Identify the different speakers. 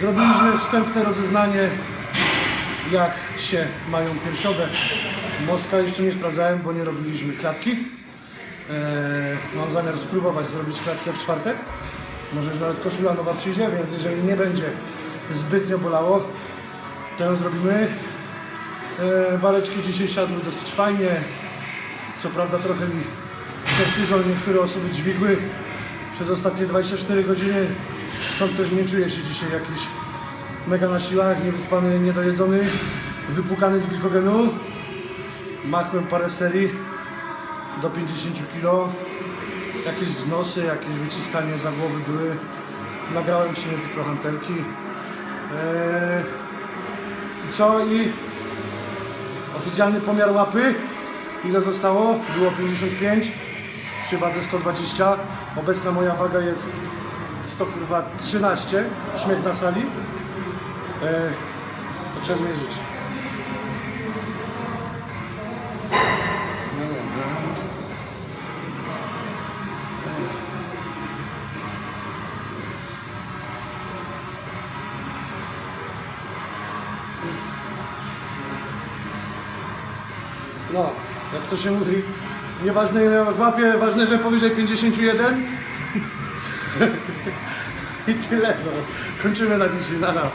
Speaker 1: Zrobiliśmy wstępne rozeznanie jak się mają piersiowe. Mostka jeszcze nie sprawdzałem, bo nie robiliśmy klatki. Eee, mam zamiar spróbować zrobić klatkę w czwartek. Może już nawet koszula nowa przyjdzie, więc jeżeli nie będzie zbytnio bolało, to ją zrobimy. Eee, baleczki dzisiaj siadły dosyć fajnie. Co prawda trochę mi kortyzol niektóre osoby dźwigły przez ostatnie 24 godziny. Stąd też nie czuję się dzisiaj jakiś mega na siłach, niewyspany, niedojedzony, wypłukany z glikogenu. Machłem parę serii do 50 kg. Jakieś wznosy, jakieś wyciskanie za głowy były. Nagrałem sumie tylko hantelki. Eee, I co? I oficjalny pomiar łapy. Ile zostało? Było 55 przy wadze 120. Obecna moja waga jest 100 kurwa 13. Śmiech na sali. E, to trzeba zmierzyć. No dobra. No, jak to się mówi, nieważne ile w łapie, ważne, że powyżej 51. I tyle, no. Kończymy na dzisiaj, nara.